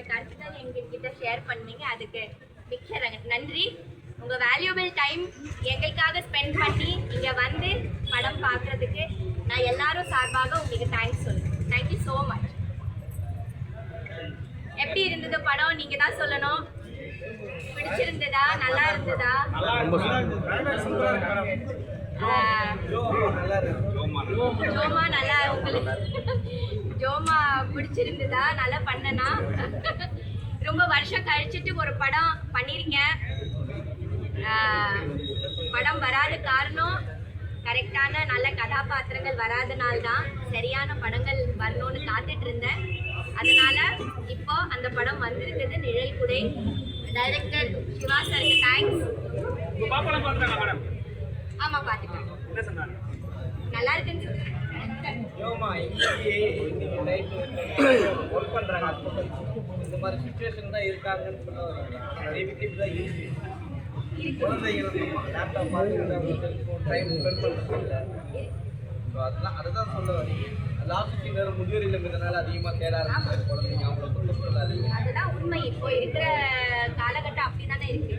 உங்களோட கருத்துக்கள் எங்ககிட்ட ஷேர் பண்ணீங்க. அதுக்கு மிக்க நன்றி. உங்க வேல்யூபிள் டைம் எங்களுக்காக ஸ்பெண்ட் பண்ணி இங்க வந்து படம் பார்க்கறதுக்கு நான் எல்லாரும் சார்பாக உங்களுக்கு தேங்க்ஸ் சொல்லுறேன் தேங்க்யூ ஸோ மச் எப்படி இருந்தது படம்? நீங்க தான் சொல்லணும். பிடிச்சிருந்ததா? நல்லா இருந்ததா. ஜோமா நல்லா உங்களுக்கு ஜோமா பிடிச்சிருந்ததா? நல்லா பண்ணனா? ரொம்ப வருஷம் கழிச்சிட்டு ஒரு படம் பண்ணிருக்கீங்க ஆஹ், படம் வராத காரணம் கரெக்டான நல்ல கதாபாத்திரங்கள் வராதனால தான் சரியான படங்கள் வரணும்னு காத்துட்டு இருந்தேன் அதனால இப்போ அந்த படம் வந்திருக்குது நிழல் குடை. டைரக்டர் சிவா சாருக்கு தேங்க்ஸ் உங்க பாப்பாலாம் நல்லா இருக்குன்னு ஒர்க் ஹாஸ்பிட்டல் இந்த மாதிரி சுச்சுவேஷன் தான் இருக்காங்கன்னு சொல்ல தான் குழந்தைகள் லேப்டாப் பார்த்துக்கிட்டு டைம் ஸ்பெண்ட் பண்ணுறது ஸோ அதெல்லாம் அதை தான் சொல்ல வரீங்க லாஸ்ட் சீன் வேறு முதியோர் அதிகமாக தேட ஆரம்பிச்சாரு குழந்தைங்க. அவங்கள குடும்பத்தில் அதிகம் அதுதான் உண்மை. இப்போ இருக்கிற காலகட்டம் அப்படிதானே இருக்கு.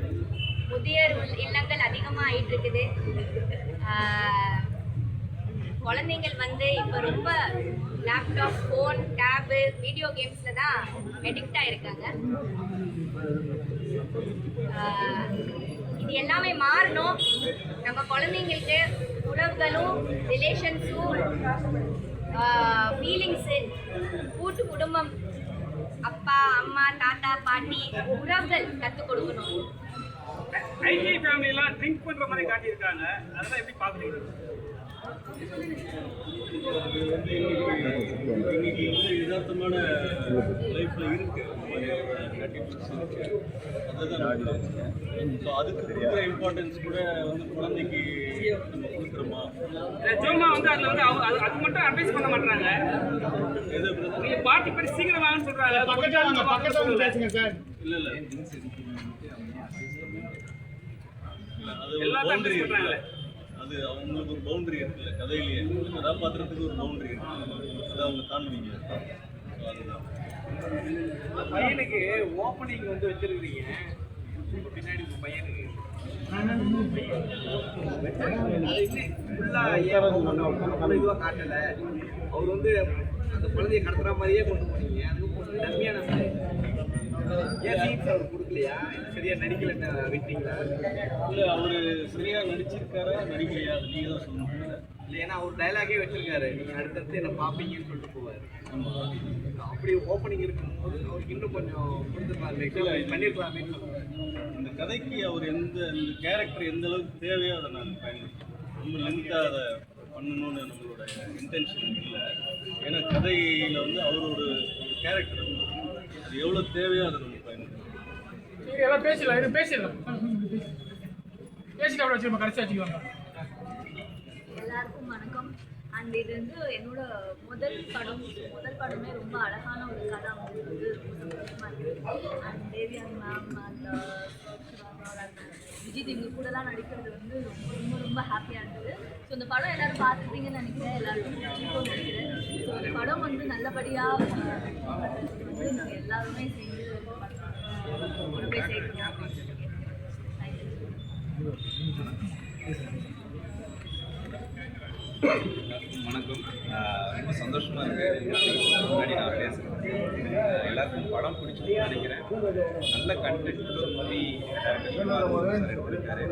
முதியோர் உள்- இல்லங்கள் அதிகமாக ஆயிட்டு இருக்குது குழந்தைங்கள் வந்து இப்போ ரொம்ப லேப்டாப் ஃபோன் டேபு வீடியோ கேம்ஸில் தான் அடிக்ட் ஆகிருக்காங்க இது எல்லாமே மாறணும். நம்ம குழந்தைங்களுக்கு உறவுகளும் ரிலேஷன்ஸும் ஃபீலிங்ஸு கூட்டு குடும்பம் அப்பா அம்மா தாத்தா பாட்டி உறவுகள் கற்றுக் கொடுக்கணும். ஐடி ஃபேமிலி ட்ரிங்க் பண்ணுற மாதிரி காட்டியிருக்காங்க. அதெல்லாம் எப்படி பார்க்குறீங்க இன்னைக்கு வந்து யதார்த்தமான லைஃப்ல இருக்கு. ஸோ அதுக்கு கொடுக்குற இம்பார்ட்டன்ஸ் கூட வந்து குழந்தைக்கு நம்ம கொடுக்குறோமா? இந்த ஜோமா வந்து அதுல வந்து அவங்க- அது- மட்டும் அட்வைஸ் பண்ண மாட்டாங்க எது brother? நீங்க பார்ட்டி சீக்கிரம் வாங்கன்னு சொல்றாங்க. பக்கத்துல பக்கத்துல பேசுங்க சார். இல்ல இல்ல. இல்ல, அது ஒரு எல்லாத்தையும். இருக்குல்ல. அது அவங்களுக்கு ஒரு பவுண்டரி இருக்குல்ல கதையிலேயே. கதாபாத்திரத்துக்கு ஒரு பவுண்டரி இருக்கு. அதை அவங்க தாண்டுவீங்க அதுதான். பையனுக்கு ஓப்பனிங் வந்து வச்சிருக்கிறீங்க. பின்னாடி உங்க பையனுக்கு. இதுவாக அவர் வந்து அந்த குழந்தைய கடத்துற மாதிரியே கொண்டு போனீங்க. அதுக்கு கொஞ்சம் டம்மியான இல்ல அவரு சரியா நடிச்சிருக்காரா நடிக்கலையா அது தான் சொல்லணும். இல்லை ஏன்னா அவர் டைலாகே வச்சிருக்காரு. நீங்க அடுத்தடுத்து என்ன பார்ப்பீங்கன்னு சொல்லிட்டு போவார். அப்படி ஓப்பனிங் இருக்கும்போது அவருக்கு இன்னும் கொஞ்சம் கொடுத்துருக்கலாம். பண்ணிருக்கலாமே இந்த கதைக்கு அவர் எந்த இந்த கேரக்டர் எந்த அளவுக்கு தேவையோ அதை நான் பயன்படுத்தேன் ரொம்ப லென்த்தாக அதை பண்ணணும்னு நம்மளோட இன்டென்ஷன் இல்லை. ஏன்னா கதையில் வந்து அவர் ஒரு கேரக்டர் அது எவ்வளோ தேவையோ அதை நம்ம பயன்படுத்தணும் சரி எல்லாம் பேசிடலாம். இது பேசிடலாம். பேசிட்டு அவ்வளோ வச்சுருப்போம் கடைசி வச்சுக்குவாங்க எல்லாருக்கும் வணக்கம். அண்ட் இது வந்து என்னோட முதல் படம் முதல் படமே ரொம்ப அழகான ஒரு கதை ரொம்ப சந்தோஷமா இருக்கு அண்ட் தேவியான் மேம் அந்த விஜய் இவங்க கூடலாம் நடிக்கிறது வந்து ரொம்ப ரொம்ப ரொம்ப ஹாப்பியாக இருந்தது. ஸோ இந்த படம் எல்லாரும் பார்த்துருப்பீங்கன்னு நினைக்கிறேன். எல்லாருக்கும் நினைக்கிறேன் ஸோ இந்த படம் வந்து நல்லபடியாக வந்து எல்லாருமே சேர்ந்து கொண்டு போய் சேர்க்கணும் அப்படின்னு வணக்கம் ரொம்ப சந்தோஷமா இருக்கு. முன்னாடி நான் பேசுறேன் எல்லாருக்கும் படம் பிடிச்சிருக்குன்னு நினைக்கிறேன். நல்ல கண்டென்ட் மூவி எடுத்திருக்காரு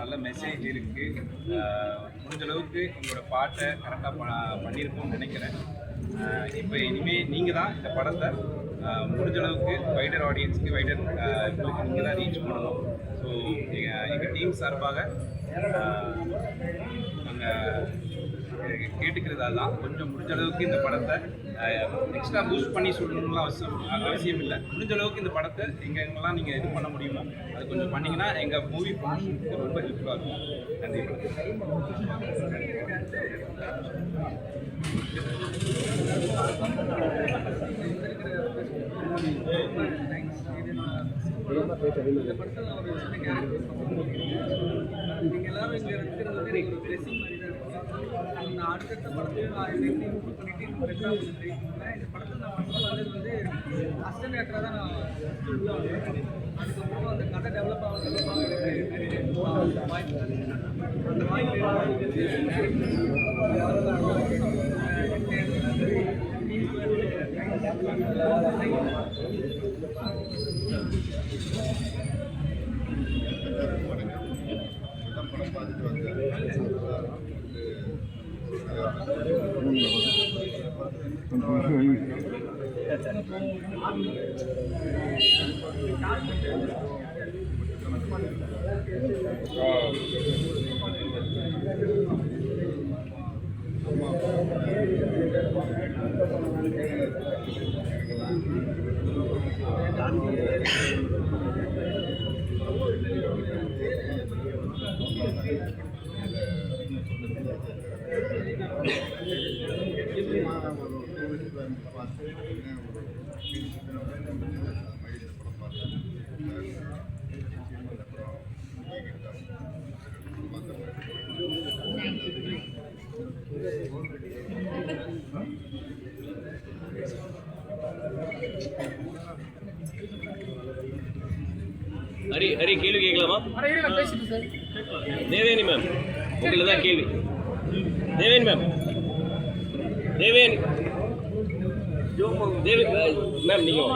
நல்ல மெசேஜ் இருக்கு. முடிஞ்ச அளவுக்கு உங்களோட பாட்டை கரெக்டாக பண்ணியிருக்கோம்னு நினைக்கிறேன். இப்போ இனிமேல் நீங்கள் தான் இந்த படத்தை முடிஞ்ச அளவுக்கு வைடர் ஆடியன்ஸ்க்கு வைடர் உங்களுக்கு நீங்கள் தான் ரீச் பண்ணணும். ஸோ எங்கள் எங்கள் டீம் சார்பாக நாங்கள் கேட்டுக்கிறது கொஞ்சம் முடிஞ்ச அளவுக்கு இந்த படத்தை எக்ஸ்ட்ரா பூஸ்ட் பண்ணி சொல்லணும்லாம் அவசியம் அவசியம் இல்லை. முடிஞ்ச அளவுக்கு இந்த படத்தை எங்கே எங்கெல்லாம் நீங்கள் இது பண்ண முடியுமோ அது கொஞ்சம் பண்ணிங்கன்னா எங்கள் மூவி ப்ரொமோஷனுக்கு ரொம்ப ஹெல்ப்ஃபுல்லாக இருக்கும். நன்றி. வணக்கம் எல்லாரும் இங்க இருக்கிறது வந்து எனக்கு ஒரு blessing மாதிரி தான் இருக்கு. நான் அடுத்தடுத்த படத்தையும் நான் இதை எப்படி பண்ணிட்டு இன்னும் இந்த படத்தில் நான் first வந்தது வந்து அசிஸ்டன்ட் தான் நான் வந்தேன். அதுக்கப்புறம் அந்த கதை டெவலப் ஆக டெவலப் ஆக எனக்கு வாய்ப்பு அந்த வாய்ப்பு பார்த்துட்டு வந்தேன் ஹரி ஹரி கேள்வி கேட்கலாமா? தேவேனி மேம் உங்களை தான் கேள்வி. தேவேனி மேம் தேவேனி தேவி மேம் நீங்கள்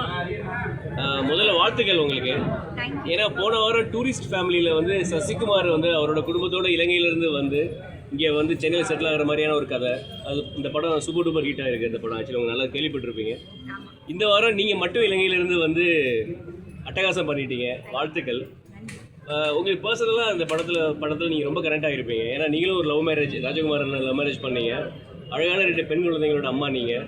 முதல்ல வாழ்த்துக்கள் உங்களுக்கு. ஏன்னா போன வாரம் டூரிஸ்ட் ஃபேமிலியில் வந்து சசிகுமார் வந்து அவரோட குடும்பத்தோட இலங்கையிலேருந்து வந்து இங்கே வந்து சென்னையில் செட்டில் ஆகிற மாதிரியான ஒரு கதை. அது இந்த படம் சூப்பர் டூப்பர் ஹிட்டாக இருக்குது இந்த படம். ஆக்சுவலி உங்க நல்லா கேள்விப்பட்டிருப்பீங்க. இந்த வாரம் நீங்கள் மட்டும் இலங்கையிலேருந்து வந்து அட்டகாசம் பண்ணிட்டீங்க. வாழ்த்துக்கள். உங்களுக்கு பர்சனலாக அந்த படத்தில் படத்தில் நீங்கள் ரொம்ப கரெக்டாக இருப்பீங்க ஏன்னா நீங்களும் ஒரு love marriage Rajkumar love marriage பண்ணீங்க. அழகான ரெண்டு பெண் குழந்தைங்களோட அம்மா நீங்கள்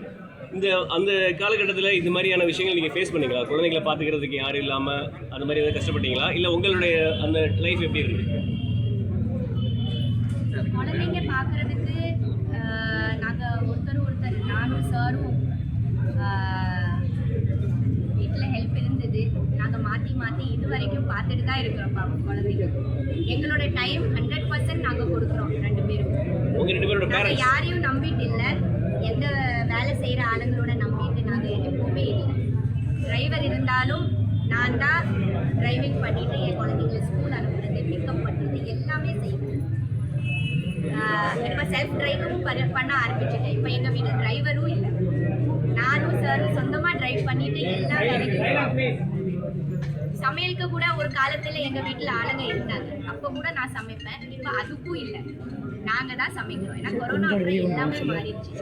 இந்த அந்த காலகட்டத்தில் இந்த மாதிரியான விஷயங்கள் நீங்கள் ஃபேஸ் பண்ணீங்களா? குழந்தைங்களை பார்த்துக்கிறதுக்கு யாரும் இல்லாமல் அந்த மாதிரி ஏதாவது கஷ்டப்பட்டீங்களா? இல்லை உங்களுடைய அந்த லைஃப் எப்படி இருக்கு குழந்தைங்க பார்க்குறதுக்கு நாங்கள் ஒருத்தர் ஒருத்தர் நானும் சாரும் வீட்டில் ஹெல்ப் இருந்தது. நாங்கள் மாற்றி மாற்றி இது வரைக்கும் பார்த்துட்டு தான் இருக்கிறோம் பாவம் குழந்தைங்க. எங்களோட டைம் ஹண்ட்ரட் பர்சன்ட் நாங்கள் கொடுக்குறோம் ரெண்டு பேரும். நாங்கள் யாரையும் நம்பிட்டு இல்லை எந்த வேலை செய்கிற ஆளுங்களோட நம்பிட்டு நாங்கள் எப்பவுமே இல்லை. டிரைவர் இருந்தாலும் நான் தான் டிரைவிங் பண்ணிட்டு என் குழந்தைங்களை ஸ்கூல் அனுப்புறது பிக்கப் பண்ணுறது எல்லாமே செய்வேன். இப்போ செல்ஃப் டிரைவரும் பண்ண ஆரம்பிச்சிட்டேன். இப்போ எங்கள் வீட்டில் டிரைவரும் இல்லை. நானும் சாரும் சொந்தமாக ட்ரைவ் பண்ணிட்டு எல்லா வேலைக்கும் சமையலுக்கு கூட ஒரு காலத்தில் எங்கள் வீட்டில் ஆளுங்க இருந்தாங்க. அப்போ கூட நான் சமைப்பேன். இப்போ அதுக்கும் இல்லை. நாங்கள் தான் சமைக்கிறோம். ஏன்னா கொரோனா அப்புறம் எல்லாமே மாறிடுச்சு.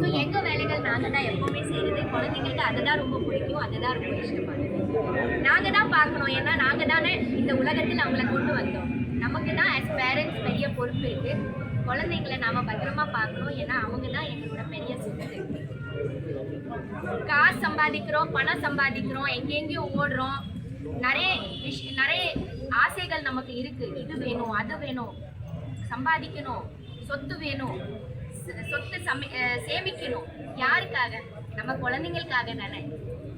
ஸோ எங்கள் வேலைகள் நாங்கள் தான் எப்போவுமே செய்கிறது குழந்தைங்களுக்கு அதுதான் ரொம்ப பிடிக்கும். அதுதான் ரொம்ப இஷ்டமானது நாங்கள் தான் பார்க்கணும். ஏன்னா நாங்கள் தானே இந்த உலகத்தில் அவங்கள கொண்டு வந்தோம். நமக்கு தான் ஆஸ் பேரண்ட்ஸ் பெரிய பொறுப்பு இருக்குது குழந்தைங்களை நாம பத்திரமா பார்க்கணும். ஏன்னா அவங்க தான் எங்களோட பெரிய சொத்து. காசு சம்பாதிக்கிறோம் பணம் சம்பாதிக்கிறோம் எங்கெங்கேயோ ஓடுறோம். நிறைய விஷ் நிறைய ஆசைகள் நமக்கு இருக்குது இது வேணும் அது வேணும். சம்பாதிக்கணும் சொத்து வேணும். சொத்து சமி சேமிக்கணும். யாருக்காக? நம்ம குழந்தைங்களுக்காக தானே.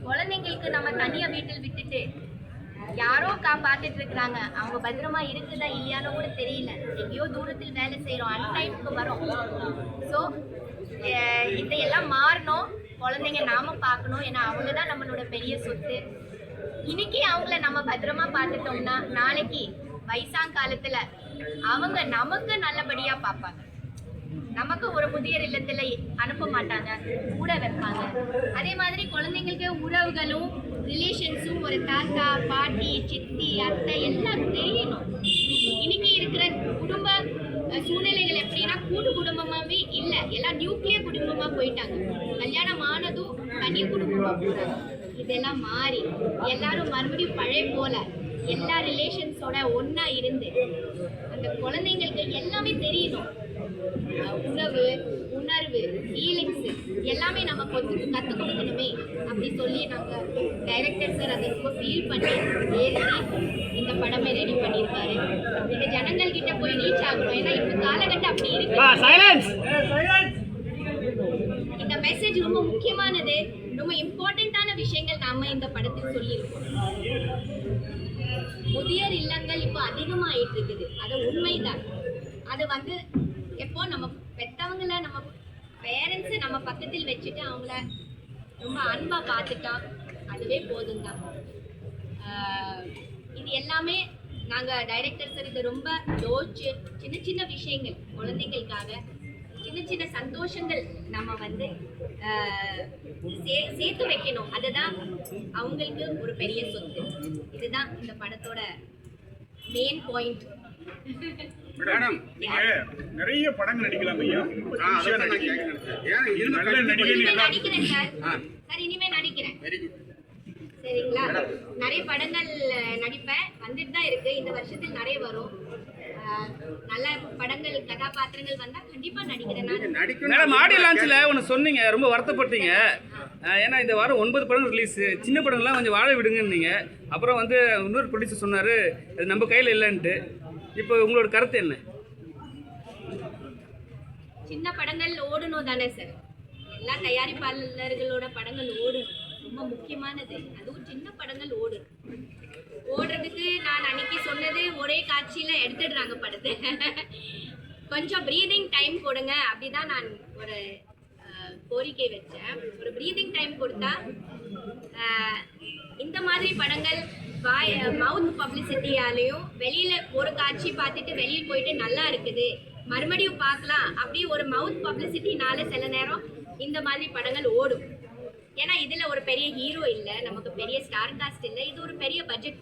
குழந்தைங்களுக்கு நம்ம தனியாக வீட்டில் விட்டுட்டு யாரோ கா இருக்கிறாங்க அவங்க பத்திரமா இருக்குதா இல்லையானோ கூட தெரியல. எங்கேயோ தூரத்தில் வேலை செய்கிறோம் அன்டைமுக்கு வரோம். ஸோ இதையெல்லாம் மாறணும். குழந்தைங்க நாம பார்க்கணும். ஏன்னா அவங்க தான் நம்மளோட பெரிய சொத்து. இன்னைக்கு அவங்கள நம்ம பத்திரமா பார்த்துட்டோம்னா நாளைக்கு வயசாங்காலத்துல அவங்க நமக்கு நல்லபடியா பார்ப்பாங்க. நமக்கு ஒரு முதியர் இல்லத்துல அனுப்ப மாட்டாங்க கூட வைப்பாங்க. அதே மாதிரி குழந்தைங்களுக்கு உறவுகளும் ரிலேஷன்ஸும் ஒரு தாத்தா பாட்டி சித்தி அத்தை எல்லாம் தெரியணும் இன்னைக்கு இருக்கிற குடும்ப அஹ், சூழ்நிலைகள் எப்படின்னா கூட்டு குடும்பமாவே இல்ல எல்லாம் நியூக்ளியர் குடும்பமா போயிட்டாங்க. கல்யாணம் ஆனதும் தனி குடும்பமா போறாங்க. இதெல்லாம் மாறி எல்லாரும் மறுபடியும் பழைய போல எல்லா ரிலேஷன்ஸோட ஒண்ணா இருந்து அந்த குழந்தைங்களுக்கு எல்லாமே தெரியணும். உறவு உணர்வு ஃபீலிங்ஸ் எல்லாமே நம்ம கொஞ்சம் கற்றுக் கொடுக்கணுமே அப்படி சொல்லி நாங்கள் டைரக்டர் சார் அதை ரொம்ப ஃபீல் பண்ணி ஏற்றி இந்த படமே ரெடி பண்ணியிருக்காரு. இந்த ஜனங்கள் கிட்ட போய் ரீச் ஆகணும். ஏன்னா இந்த காலகட்டம் அப்படி இருக்கு. மெசேஜ் ரொம்ப முக்கியமானது. ரொம்ப இம்பார்ட்டண்ட்டான விஷயங்கள் நாம இந்த படத்தில் சொல்லியிருக்கோம். முதியோர் இல்லங்கள் இப்போ அதிகமாயிட்டு இருக்குது. அது உண்மைதான். அது வந்து எப்போ நம்ம பெத்தவங்கள நம்ம பேரண்ட்ஸை நம்ம பக்கத்தில் வச்சுட்டு அவங்கள ரொம்ப அன்பாக பார்த்துட்டா அதுவே போதும் தான் இது எல்லாமே நாங்கள் டைரக்டர் சார் இதை ரொம்ப யோசிச்சு சின்ன சின்ன விஷயங்கள் குழந்தைங்களுக்காக சின்ன சின்ன சந்தோஷங்கள் நம்ம வந்து சே சேர்த்து வைக்கணும். அதுதான் அவங்களுக்கு ஒரு பெரிய சொத்து. இதுதான் இந்த படத்தோட மெயின் பாயிண்ட் மேடம் நீங்க நிறைய படங்கள் நடிக்கலாம் ஐயா. நடிக்கிறேன். சார். சார் இனிமே நடிக்கிறேன். சரிங்களா? நிறைய படங்கள் நடிப்பேன். வந்துட்டு தான் இருக்கு. இந்த வருஷத்தில் நிறைய வரும். நல்ல படங்கள் கதாபாத்திரங்கள் வந்தா கண்டிப்பா நடிக்கிறேன் நான். மேடம் ஆடியோ லான்ச்சில் ஒன்று சொன்னீங்க ரொம்ப வருத்தப்பட்டீங்க. ஏன்னா இந்த வாரம் ஒன்பது படம் ரிலீஸ் சின்ன படங்கள்லாம் கொஞ்சம் வாழ விடுங்கன்னீங்க. அப்புறம் வந்து இன்னொரு ப்ரொடியூசர் சொன்னார் அது நம்ம கையில் இல்லைன்ட்டு. இப்போ உங்களோட கருத்து என்ன? சின்ன படங்கள் ஓடணும் தானே சார் எல்லா தயாரிப்பாளர்களோட படங்கள் ஓடணும். ரொம்ப முக்கியமானது. அதுவும் சின்ன படங்கள் ஓடணும். ஓடுறதுக்கு நான் அன்னைக்கு சொன்னது ஒரே காட்சியில் எடுத்துடுறாங்க படத்தை. கொஞ்சம் ப்ரீதிங் டைம் கொடுங்க அப்படிதான் நான் ஒரு கோரிக்கை வச்சேன். ஒரு ப்ரீதிங் டைம் கொடுத்தா இந்த மாதிரி படங்கள் வாய் மவுத் பப்ளிசிட்டியாலையும் வெளியில் ஒரு காட்சி பார்த்துட்டு வெளியில் போயிட்டு நல்லா இருக்குது. மறுபடியும் பார்க்கலாம். அப்படி ஒரு மவுத் பப்ளிசிட்டினால சில நேரம் இந்த மாதிரி படங்கள் ஓடும். ஏன்னா இதுல ஒரு பெரிய ஹீரோ இல்ல நமக்கு பெரிய ஸ்டார் காஸ்ட் இல்ல இது ஒரு பெரிய பட்ஜெட்.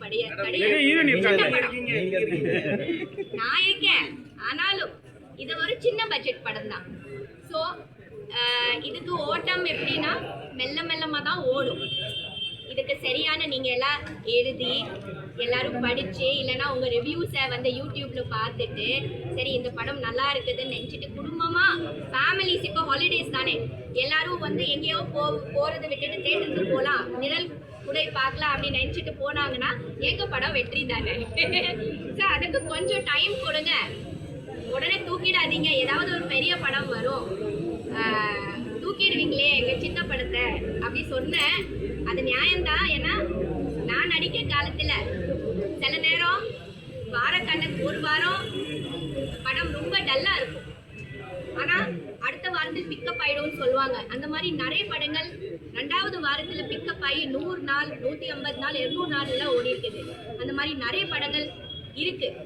நான் இருக்கேன். ஆனாலும் இது ஒரு சின்ன பட்ஜெட் படம் தான். ஸோ இதுக்கு ஓட்டம் எப்படின்னா மெல்ல மெல்லமாக தான் ஓடும். இதுக்கு சரியான நீங்கள் எல்லாம் எழுதி எல்லாரும் படித்து இல்லைன்னா உங்கள் ரிவ்யூஸை வந்து யூடியூப்ல பார்த்துட்டு சரி இந்த படம் நல்லா இருக்குதுன்னு நினச்சிட்டு குடும்பமாக ஃபேமிலிஸ் இப்போ ஹாலிடேஸ் தானே? எல்லாரும் வந்து எங்கேயோ போ போகிறத விட்டுட்டு தேட்டருக்கு போகலாம் நிழல் உடை பார்க்கலாம் அப்படின்னு நினச்சிட்டு போனாங்கன்னா எங்கள் படம் வெற்றி தானே? சார் அதுக்கு கொஞ்சம் டைம் கொடுங்க. உடனே தூக்கிடாதீங்க. ஏதாவது ஒரு பெரிய படம் வரும். தூக்கிடுவீங்களே எங்கள் சின்ன படத்தை அப்படி சொன்னேன். அது நியாயம்தான் ஏன்னா நான் நடிக்க காலத்தில் சில நேரம் வார கணக்கு ஒரு வாரம் படம் ரொம்ப டல்லாக இருக்கும். ஆனால் அடுத்த வாரத்தில் பிக்கப் ஆகிடும்னு சொல்லுவாங்க. அந்த மாதிரி நிறைய படங்கள் ரெண்டாவது வாரத்தில் பிக்கப் ஆகி நூறு நாள் நூற்றி ஐம்பது நாள் இரநூறு நாள்லாம் ஓடி இருக்குது. அந்த மாதிரி நிறைய படங்கள் இருக்குது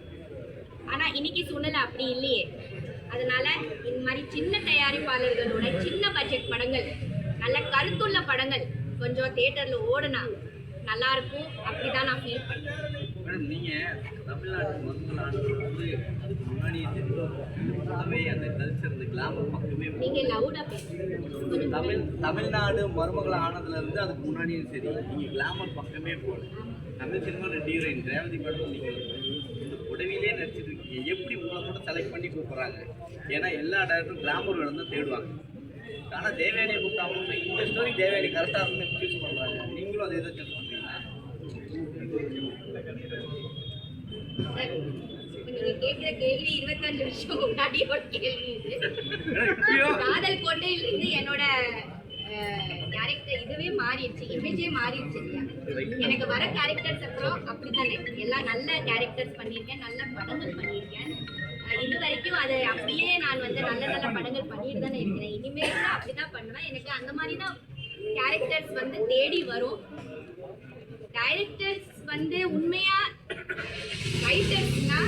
ஆனால் இன்னைக்கு சூழ்நிலை அப்படி இல்லையே. அதனால் இந்த மாதிரி சின்ன தயாரிப்பாளர்களோட சின்ன பட்ஜெட் படங்கள் நல்ல கருத்துள்ள படங்கள் கொஞ்சம் தியேட்டர்ல ஓடுனா நல்லா இருக்கும் அப்படிதான் நான் ஃபீல் பண்ணேன் நீங்கள் தமிழ்நாட்டு மக்கள் ஆனது வந்து அதுக்கு தெரியும் ஃபுல்லாகவே அந்த கல்ச்சர் அந்த கிளாமர் பக்கமே நீங்க லவுடா பேசுங்க. கொஞ்சம் தமிழ் தமிழ்நாடு மருமகள் ஆனதுலேருந்து அதுக்கு முன்னாடியும் சரி நீங்கள் கிளாமர் பக்கமே போகல. தமிழ் சினிமா ரெண்டு ஹீரோயின் ரேவதி மேடம் நீங்கள் இந்த புடவையிலே நடிச்சிட்டு இருக்கீங்க. எப்படி உங்களை கூட செலக்ட் பண்ணி கூப்பிட்றாங்க? ஏன்னா எல்லா டேரக்டரும் கிளாமர் வேணும் தான் தேடுவாங்க. ஆனால் தேவயானியை கூப்பிட்டாங்க இந்த ஸ்டோரி தேவயானி கரெக்டாக இருந்து சூஸ் பண்ணுறாங்க நீங்களும் அதை எதை சூஸ் காதல் கொண்டையிலிருந்து என்னோட கேரக்டர் இதுவே மாறிடுச்சு இமேஜே மாறிடுச்சு எனக்கு வர கேரக்டர்ஸ் அப்புறம் அப்படித்தானே? எல்லாம் நல்ல கேரக்டர்ஸ் பண்ணியிருக்கேன் நல்ல படங்கள் பண்ணியிருக்கேன். இது வரைக்கும் அதை அப்படியே நான் வந்து நல்ல நல்ல படங்கள் பண்ணிட்டு தானே இருக்கிறேன். இனிமேல் கூட அப்படிதான் பண்ணுவேன். எனக்கு அந்த மாதிரி தான் கேரக்டர்ஸ் வந்து தேடி வரும். டைரக்டர்ஸ் வந்து உண்மையா ரைட்டர்ஸ்னா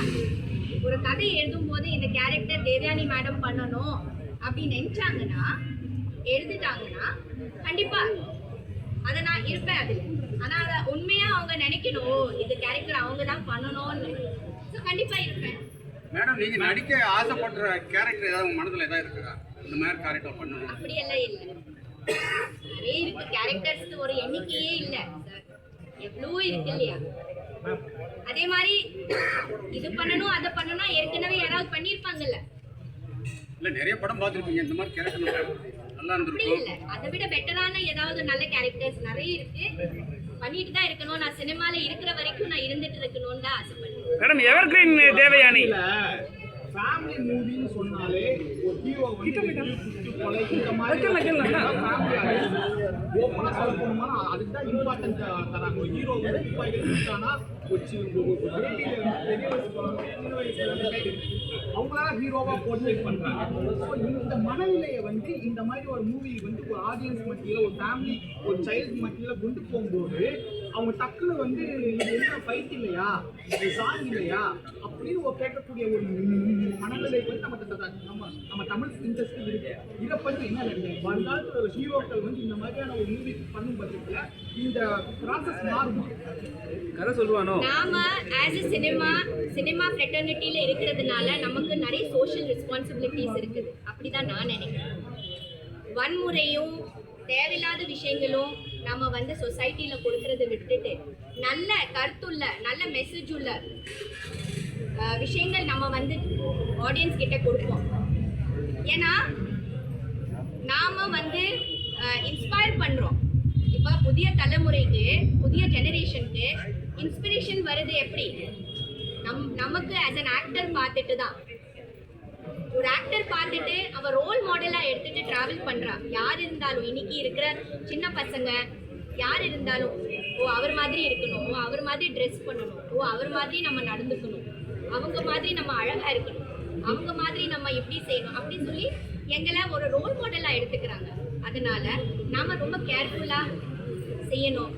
ஒரு கதை எழுதும் போது இந்த கேரக்டர் தேவயானி மேடம் பண்ணணும் அப்படின்னு நினைச்சாங்கன்னா எழுதிட்டாங்கன்னா கண்டிப்பா அதை நான் இருப்பேன் அது ஆனால் அதை உண்மையாக அவங்க நினைக்கணும். இது கேரக்டர் அவங்க தான் பண்ணணும்னு. ஸோ கண்டிப்பாக இருப்பேன். மேடம் நீங்க நடிக்க ஆசைப்படுற கேரக்டர் ஏதாவது உங்க மனதுல ஏதாவது இருக்குதா இந்த மாதிரி கேரக்டர் பண்ணணும் அப்படியெல்லாம் இல்லை. நிறைய இருக்கு கேரக்டர்ஸ்க்கு ஒரு எண்ணிக்கையே இல்லை. எவ்வளோ இருக்கு இல்லையா? அதே மாதிரி இது பண்ணணும் அதை பண்ணணும் ஏற்கனவே யாராவது பண்ணியிருப்பாங்கல்ல. இல்ல நிறைய படம் பார்த்துருப்பீங்க இந்த மாதிரி கேரக்டர் நல்லா இருந்திருக்கும். இல்லை. அதை விட பெட்டரான ஏதாவது நல்ல கேரக்டர்ஸ் நிறைய இருக்கு. பண்ணிட்டு தான் இருக்கணும். நான் சினிமால இருக்கிற வரைக்கும் நான் இருந்துட்டு இருக்கணும்னு தான் ஆசைப்படுறேன். Madam evergreen Devayani. ஃபேமிலி மூவின்னு சொன்னாலே ஒரு ஹீரோ வந்து குத்து கொலை இந்த மாதிரி ஓப்பனா சொல்ல போனோம்னா அதுக்கு தான் இம்பார்ட்டன்ட் தராங்க. ஒரு ஹீரோ வந்து கை இருக்கு. அவங்களால ஹீரோவா போர்ட்ரேட் பண்றாங்க. இந்த மனநிலையை வந்து இந்த மாதிரி ஒரு மூவி வந்து ஒரு ஆடியன்ஸ் மத்தியில ஒரு ஃபேமிலி ஒரு சைல்டு மத்தியில கொண்டு போகும்போது அவங்க டக்குன்னு வந்து இது என்ன ஃபைட் இல்லையா? இது சாங் இல்லையா? அப்படின்னு ஒரு கேட்கக்கூடிய ஒரு மனநிலை வந்து நம்ம நம்ம நம்ம தமிழ் இண்டஸ்ட்ரி இருக்கு. இதை பத்தி என்ன நினைக்கிறீங்க? வருங்காலத்துல ஹீரோக்கள் வந்து இந்த மாதிரியான ஒரு மூவி பண்ணும் பட்சத்துல இந்த ப்ராசஸ் மாறுமா? கதை சொல்லுவானோ? நாம ஆஸ் எ சினிமா சினிமா ஃப்ரெட்டர்னிட்டியில் இருக்கிறதுனால நமக்கு நிறைய சோஷியல் ரெஸ்பான்சிபிலிட்டிஸ் இருக்குது. அப்படிதான் நான் நினைக்கிறேன். வன்முறையும் தேவையில்லாத விஷயங்களும் நம்ம வந்து சொசைட்டியில் கொடுக்கறத விட்டுட்டு நல்ல கருத்துள்ள நல்ல மெசேஜ் உள்ள விஷயங்கள் நம்ம வந்து ஆடியன்ஸ் கிட்ட கொடுப்போம். ஏன்னா நாம வந்து இன்ஸ்பயர் பண்ணுறோம் இப்போ புதிய தலைமுறைக்கு புதிய ஜெனரேஷனுக்கு இன்ஸ்பிரேஷன் வருது எப்படி? நம் நமக்கு ஆஸ் அன் ஆக்டர் பார்த்துட்டு தான் ஒரு ஆக்டர் பார்த்துட்டு அவ ரோல் மாடலாக எடுத்துட்டு ட்ராவல் பண்ணுறா யார் இருந்தாலும் இன்னைக்கு இருக்கிற சின்ன பசங்க யார் இருந்தாலும் ஓ அவர் மாதிரி இருக்கணும் ஓ அவர் மாதிரி ட்ரெஸ் பண்ணணும் ஓ அவர் மாதிரி நம்ம நடந்துக்கணும் அவங்க மாதிரி நம்ம அழகாக இருக்கணும் அவங்க மாதிரி நம்ம எப்படி செய்யணும் அப்படின்னு சொல்லி எங்களை ஒரு ரோல் மாடலாக எடுத்துக்கிறாங்க. அதனால நாம் ரொம்ப கேர்ஃபுல்லாக செய்யணும்.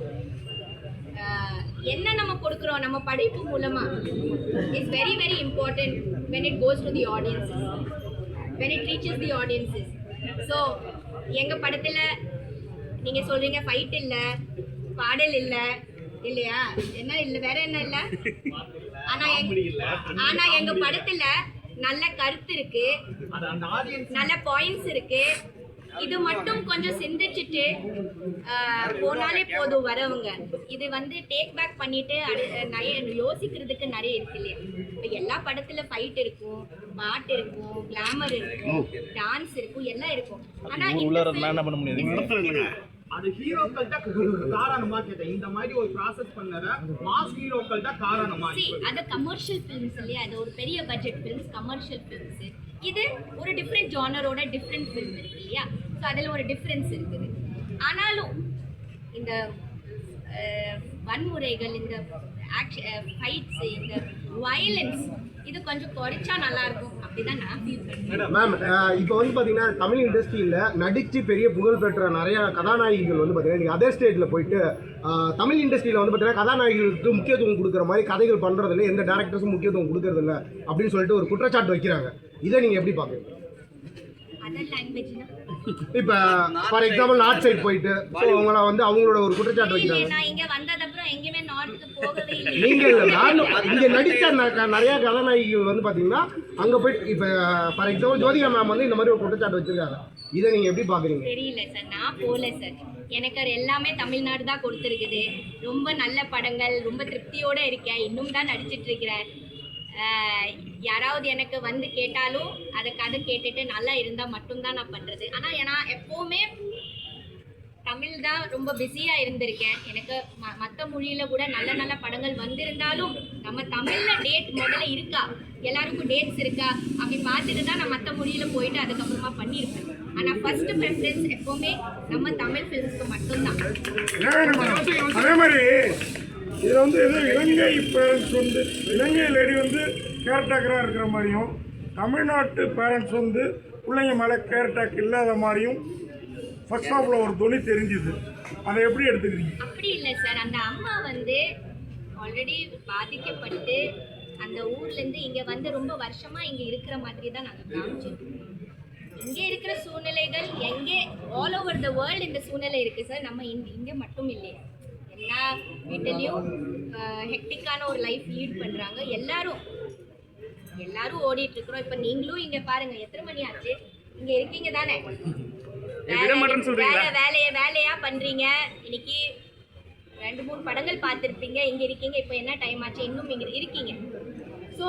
என்ன நம்ம கொடுக்குறோம்? நம்ம படைப்பு மூலமாக is very very important when it goes to the audiences when it reaches the audiences. So எங்க படத்துல நீங்க சொல்றீங்க ஃபைட் இல்ல பாடல் இல்ல இல்லையா? என்ன இல்ல வேற என்ன இல்ல? ஆனா எங்க ஆனா எங்க படத்துல நல்ல கருத்து இருக்கு அது அந்த ஆடியன்ஸ் நல்ல பாயிண்ட்ஸ் இருக்கு. இது மட்டும் கொஞ்சம் சிந்திச்சுட்டு போனாலே போதும் வரவங்க. இது வந்து டேக் பேக் பண்ணிட்டு அடு- நிறைய யோசிக்கிறதுக்கு நிறைய இருக்கு இல்லையா? இப்போ எல்லா படத்துல ஃபைட் இருக்கும் பாட்டு இருக்கும் கிளாமர் இருக்கும் டான்ஸ் இருக்கும் எல்லாம் இருக்கும். ஆனா அது ஹீரோக்கள் தான் காரணமா கேட்டேன். இந்த மாதிரி ஒரு ப்ராசஸ் பண்ணத மாஸ் ஹீரோக்கள் தான் காரணமா அது கமர்ஷியல் ஃபிலிம்ஸ் இல்லையா? அது ஒரு பெரிய பட்ஜெட் ஃபிலிம்ஸ் கமர்ஷியல் ஃபிலிம்ஸ் இது ஒரு டிஃப்ரெண்ட் ஜானரோட டிஃப்ரெண்ட் ஃபிலிம் இருக்கு இல்லையா? ஸோ அதில் ஒரு டிஃப்ரென்ஸ் இருக்குது. ஆனாலும் இந்த வன்முறைகள் இந்த ஃபைட்ஸ் இந்த வயலன்ஸ் இது கொஞ்சம் குறைச்சா நல்லா இருக்கும் மேம் இப்போ வந்து பார்த்தீங்கன்னா தமிழ் இண்டஸ்ட்ரியில் நடித்து பெரிய புகழ் பெற்ற நிறைய கதாநாயகிகள் வந்து பார்த்தீங்கன்னா நீங்கள் அதர் ஸ்டேட்டில் போயிட்டு தமிழ் இண்டஸ்ட்ரியில் வந்து பார்த்தீங்கன்னா கதாநாயகிகளுக்கு முக்கியத்துவம் கொடுக்குற மாதிரி கதைகள் பண்ணுறதில்ல எந்த டேரக்டர்ஸும் முக்கியத்துவம் கொடுக்கறதில்ல அப்படின்னு சொல்லிட்டு ஒரு குற்றச்சாட்டு வைக்கிறாங்க. இதை நீங்கள் எப்படி பார்க்குறீங்க இப்போ ஃபார் எக்ஸாம்பிள் நார்த் சைடு போயிட்டு அவங்கள வந்து அவங்களோட ஒரு குற்றச்சாட்டு வைக்கிறாங்க. நான் இங்க வந்ததப்புறம் எங்கேயுமே நார்த்துக்கு போகவே இல்லை. நீங்கள் நானும் இங்கே நடித்த ந- நிறைய கதாநாயகிகள் வந்து பார்த்தீங்கன்னா அங்கே போயிட்டு இப்போ ஃபார் எக்ஸாம்பிள் ஜோதிகா மேம் வந்து இந்த மாதிரி ஒரு குற்றச்சாட்டு வச்சிருக்காங்க. இதை நீங்கள் எப்படி பார்க்குறீங்க தெரியல சார் நான் போகல சார் எனக்கு எல்லாமே தமிழ்நாடு தான் கொடுத்துருக்குது. ரொம்ப நல்ல படங்கள் ரொம்ப திருப்தியோட இருக்கேன். இன்னும் தான் நடிச்சிட்டு இருக்கிறேன். யாராவது எனக்கு வந்து கேட்டாலும் அதை கதை கேட்டுட்டு நல்லா இருந்தால் மட்டும்தான் நான் பண்ணுறது ஆனால் நான் எப்போவுமே தமிழ் தான் ரொம்ப பிஸியாக இருந்திருக்கேன். எனக்கு ம மற்ற மொழியில் கூட நல்ல நல்ல படங்கள் வந்திருந்தாலும் நம்ம தமிழில் டேட் முதல்ல இருக்கா? எல்லாருக்கும் டேட்ஸ் இருக்கா? அப்படி பார்த்துட்டு தான் நான் மற்ற மொழியில் போயிட்டு அதுக்கப்புறமா பண்ணியிருப்பேன். ஆனால் ஃபர்ஸ்ட் ப்ரெஃபரன்ஸ் எப்போவுமே நம்ம தமிழ் ஃபிலிம்ஸ்க்கு மட்டும்தான். அதே மாதிரி இதில் வந்து எதோ இலங்கை பேரண்ட்ஸ் வந்து இலங்கை லேடி வந்து கேர்டேக்கராக இருக்கிற மாதிரியும் தமிழ்நாட்டு பேரண்ட்ஸ் வந்து பிள்ளைங்க மேலே கேர்டேக் இல்லாத மாதிரியும் ஃபர்ஸ்ட் ஆஃப்ல ஒரு துணி தெரிஞ்சுது. அதை எப்படி எடுத்துக்கிறீங்க? அப்படி இல்லை சார் அந்த அம்மா வந்து ஆல்ரெடி பாதிக்கப்பட்டு அந்த ஊர்லேருந்து இங்கே வந்து ரொம்ப வருஷமாக இங்கே இருக்கிற மாதிரி தான் நாங்கள் காமிச்சிருக்கோம். இங்கே இருக்கிற சூழ்நிலைகள் எங்கே ஆல் ஓவர் த வேர்ல்டு இந்த சூழ்நிலை இருக்குது சார் நம்ம இங்கே மட்டும் இல்லையா. எல்லா வீட்டிலையும் ஹெக்டிக்கான ஒரு லைஃப் லீட் பண்ணுறாங்க எல்லாரும். எல்லாரும் ஓடிட்டு இருக்கிறோம் இப்போ நீங்களும் இங்கே பாருங்க எத்தனை மணி ஆச்சு? இங்கே இருக்கீங்க தானே? வேலை வேலையை வேலையா பண்றீங்க? இன்னைக்கு ரெண்டு மூணு படங்கள் பார்த்துருப்பீங்க. இங்க இருக்கீங்க. இப்போ என்ன டைம் ஆச்சு? இன்னும் இங்க இருக்கீங்க. ஸோ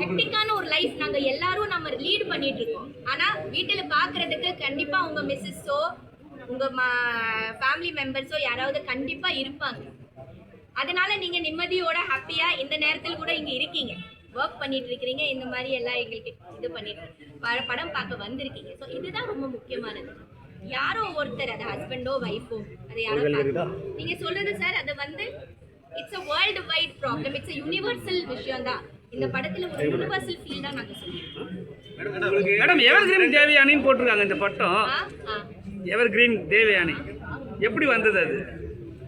ஹெக்டிக்கான ஒரு லைஃப் நாங்க எல்லாரும் நம்ம லீட் பண்ணிட்டு இருக்கோம் ஆனா வீட்டுல பாக்குறதுக்கு கண்டிப்பா உங்க மிஸ்ஸஸோ உங்க ஃபேமிலி மெம்பர்ஸோ யாராவது கண்டிப்பா இருப்பாங்க. அதனால நீங்க நிம்மதியோட ஹாப்பியா இந்த நேரத்தில் கூட இங்க இருக்கீங்க. ஒர்க் பண்ணிட்டு இருக்கிறீங்க இந்த மாதிரி எல்லாம் எங்களுக்கு இது பண்ணிட்டு படம் பார்க்க வந்திருக்கீங்க. ஸோ இதுதான் ரொம்ப முக்கியமானது. யாரோ ஒருத்தர் அது ஹஸ்பண்டோ ஒய்ஃபோ அது யாரோ. நீங்க சொல்றது சார் அது வந்து it's a world wide problem it's a universal விஷயம் தான் இந்த படத்துல ஒரு யூனிவர்சல் ஃபீல் தான் நாங்க சொல்லியிருக்கோம் மேடம் எவர் கிரீன் தேவயானின்னு போட்டிருக்காங்க இந்த பட்டம் எவர் கிரீன் தேவயானி. எப்படி வந்தது அது?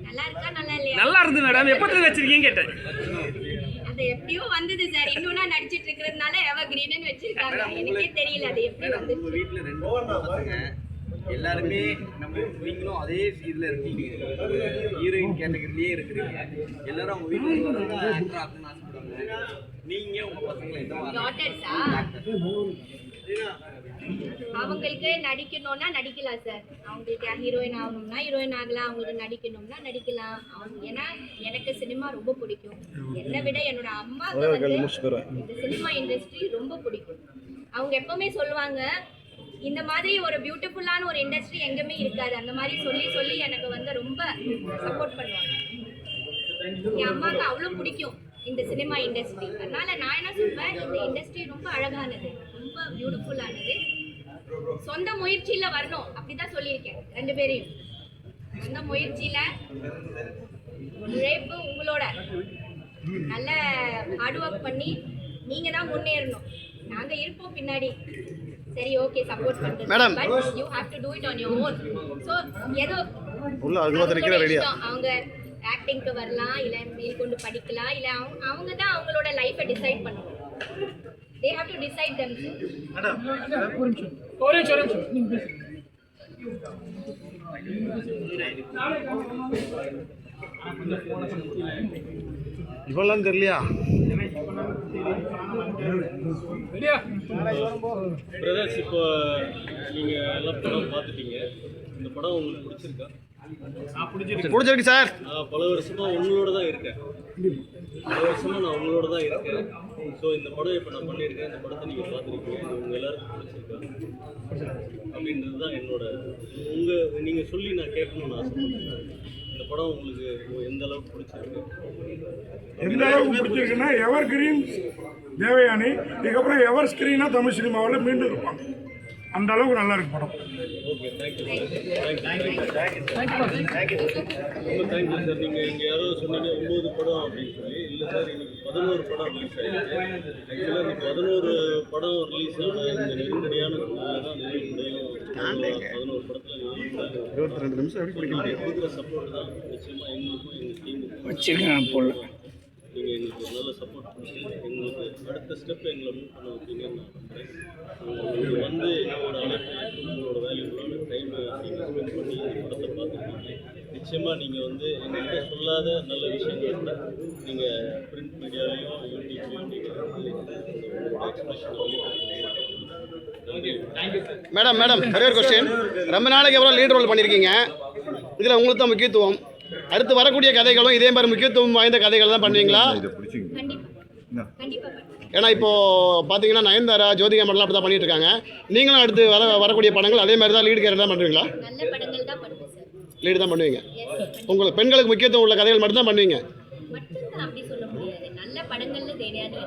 நல்லா இருக்கா நல்லா இல்லையா? நல்லா இருந்தது மேடம் எப்போத்துல வச்சிருக்கீங்க கேட்டேன். அது எப்படியோ வந்தது சார் இன்னொன்னா நடிச்சிட்டு இருக்கிறதுனால எவர் கிரீன்னு வச்சிருக்காங்க. எனக்கே தெரியல அது எப்படி வந்து ரெண்டு பசங்க எல்லாருமே நம்ம நீங்களும் அதே இதுல இருக்கீங்க. ஹீரோயின் கேட்டகரியிலேயே இருக்கிறீங்க. எல்லாரும் அவங்க வீட்டுல ஆக்டர் ஆகணும்னு ஆசைப்படுவாங்க நீங்க உங்க பசங்களை எந்த மாதிரி டாட்டர்ஸா அவங்களுக்கு நடிக்கணும்னா நடிக்கலாம் சார் அவங்களுக்கு ஹீரோயின் ஆகணும்னா ஹீரோயின் ஆகலாம். அவங்களுக்கு நடிக்கணும்னா நடிக்கலாம். அவங்க ஏன்னா எனக்கு சினிமா ரொம்ப பிடிக்கும். என்னை விட என்னோட அம்மாவுக்கு வந்து இந்த சினிமா இண்டஸ்ட்ரி ரொம்ப பிடிக்கும். அவங்க எப்பவுமே சொல்லுவாங்க இந்த மாதிரி ஒரு பியூட்டிஃபுல்லான ஒரு இண்டஸ்ட்ரி எங்கேயுமே இருக்காது. அந்த மாதிரி சொல்லி சொல்லி எனக்கு வந்து ரொம்ப சப்போர்ட் பண்ணுவாங்க. என் அம்மாவுக்கு அவ்வளோ பிடிக்கும் இந்த சினிமா இண்டஸ்ட்ரி அதனால நான் என்ன சொல்வேன் இந்த இண்டஸ்ட்ரி ரொம்ப அழகானது. ரொம்ப பியூட்டிஃபுல்லானது சொந்த முயற்சியில வரணும் அப்படிதான் சொல்லியிருக்கேன் ரெண்டு பேரையும். சொந்த முயற்சியில உழைப்பு உங்களோட. நல்ல ஹார்ட் ஒர்க் பண்ணி நீங்க தான் முன்னேறணும். நாங்க இருப்போம் பின்னாடி. சரி okay support Madam. But you have to do it on your own so ஏதோ உள்ள அது ரெடியா. அவங்க ஆக்டிங்க்கு வரலாம் இல்ல மேற்கொண்டு படிக்கலாம் இல்ல அவங்க அவங்க தான் அவங்களோட லைஃபை டிசைட் பண்ணணும். They have to decide them இவ்வளோலாம் தெரியலையா? பிரதர்ஸ் இப்போ நீங்கள் எல்லா படம் பார்த்துட்டீங்க. இந்த படம் உங்களுக்கு பிடிச்சிருக்கா? பிடிச்சிருக்கு சார். பல வருஷமா உங்களோட தான் இருக்கேன். பல வருஷமா நான் உங்களோட தான் இருக்கேன். ஸோ இந்த படம் இப்போ நான் பண்ணியிருக்கேன். இந்த படத்தை நீங்கள் பார்த்துருக்கீங்க. இது உங்கள் எல்லாருக்கும் பிடிச்சிருக்கா? அப்படின்றது தான் என்னோட உங்கள் நீங்கள் சொல்லி நான் கேட்கணும்னு ஆசைப்படுறேன். இந்த படம் உங்களுக்கு எந்த அளவுக்கு பிடிச்சிருக்கு? எந்த அளவுக்கு பிடிச்சிருக்குன்னா எவர் கிரீன் தேவயானி இதுக்கப்புறம் எவர் ஸ்கிரீனா தமிழ் சினிமாவில் மீண்டும் இருப்பாங்க அந்த அளவுக்கு நல்லா இருக்கு படம். Okay thank you thank you thank you ரொம்ப தேங்க்யூ சார் நீங்கள் இங்கே யாரோ சொன்னீங்க ஒம்பது படம் அப்படின்னு சொல்லி. இல்லை சார் இன்னைக்கு பதினோரு படம் ரிலீஸ் ஆயிருக்கு. ஆக்சுவலாக இந்த பதினோரு படம் ரிலீஸ் ஆன இந்த நெருக்கடியான சூழ்நிலை தான் பதினோரு படத்தில் இருபத்தி ரெண்டு நிமிஷம் எப்படி பிடிக்க முடியும்? கொடுக்குற சப்போர்ட் தான் நிச்சயமாக எங்களுக்கும் எங்கள் டீமுக்கும் வச்சிருக்கேன் போல நீங்கள் எங்களுக்கு ஒரு நல்ல சப்போர்ட் கொடுத்து எங்களுக்கு அடுத்த ஸ்டெப் எங்களை மூவ் பண்ண வைப்பீங்கன்னு நான் நீங்கள் வந்து என்னோட அழைப்பு உங்களோட வேல்யூபுளான டைமை நீங்கள் ஸ்பெண்ட் பண்ணி இந்த படத்தை பார்த்துருக்கீங்க நிச்சயமாக நீங்கள் வந்து எங்கள்கிட்ட சொல்லாத நல்ல விஷயங்கள் கூட நீங்கள் மேடம் மேடம் ஒரு கொஸ்டின் ரொம்ப நாளைக்கு அப்புறம் லீட் ரோல் பண்ணியிருக்கீங்க இதில் உங்களுக்கு தான் முக்கியத்துவம். அடுத்து வரக்கூடிய கதைகளும் இதே மாதிரி முக்கியத்துவம் வாய்ந்த கதைகள் தான் பண்ணுவீங்களா. ஏன்னா இப்போ பார்த்தீங்கன்னா நயன்தாரா ஜோதிகா மட்டும் அப்படி தான் பண்ணிட்டு இருக்காங்க. நீங்களும் அடுத்து வர வரக்கூடிய படங்கள் அதே மாதிரி தான் லீடு கேரக்டர் தான் பண்ணுவீங்களா? லீடு தான் பண்ணுவீங்க. உங்களுக்கு பெண்களுக்கு முக்கியத்துவம் உள்ள கதைகள் மட்டும் தான் பண்ணுவீங்க மட்டும்தான் அப்படி சொல்ல முடியாது நல்ல படங்கள்ல தேடியானு